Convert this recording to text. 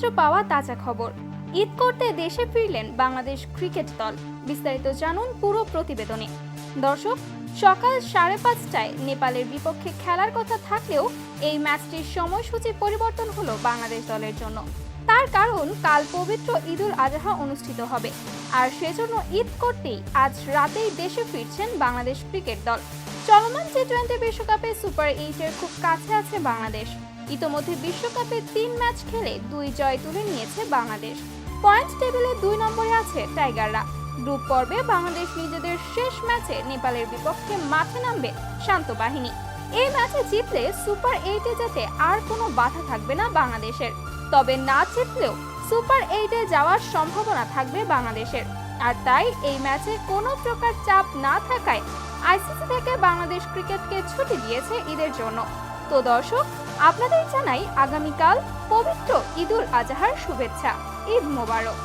পাওয়া তাজা খবর। ঈদ করতে দেশে ফিরলেন বাংলাদেশ ক্রিকেট দল। বিস্তারিত জানুন পুরো প্রতিবেদনে। দর্শক, সকাল সাড়ে পাঁচটায় নেপালের বিপক্ষে খেলার কথা থাকলেও এই ম্যাচটির সময়সূচি পরিবর্তন হলো বাংলাদেশ দলের জন্য। তার কারণ, কাল পবিত্র ঈদুল আজহা অনুষ্ঠিত হবে। আর সেজন্য ঈদ করতেই আজ রাতেই দেশে ফিরছেন বাংলাদেশ ক্রিকেট দল। চলমান টি টোয়েন্টি বিশ্বকাপে সুপার এইটের খুব কাছে আছে বাংলাদেশ। ইতোমধ্যে বিশ্বকাপে তিন ম্যাচ খেলে দুই জয় তুলে নিয়েছে বাংলাদেশ। পয়েন্ট টেবিলে দুই নম্বরে আছে টাইগাররা। গ্রুপ পর্বে বাংলাদেশ নিজেদের শেষ ম্যাচে নেপালের বিপক্ষে মাঠে নামবে শান্ত বাহিনী। এই ম্যাচে জিতলে সুপার এইটে যেতে আর কোনো বাধা থাকবে না বাংলাদেশের। তবে না জিতলেও সুপার এইটে যাওয়ার সম্ভাবনা থাকবে বাংলাদেশের। আর তাই এই ম্যাচে কোনো প্রকার চাপ না থাকায় আইসিসি থেকে বাংলাদেশ ক্রিকেটকে ছুটি দিয়েছে ঈদের জন্য। তো দর্শক, আপনাদের জানাই আগামীকাল পবিত্র ঈদুল আজহার শুভেচ্ছা। ঈদ মোবারক।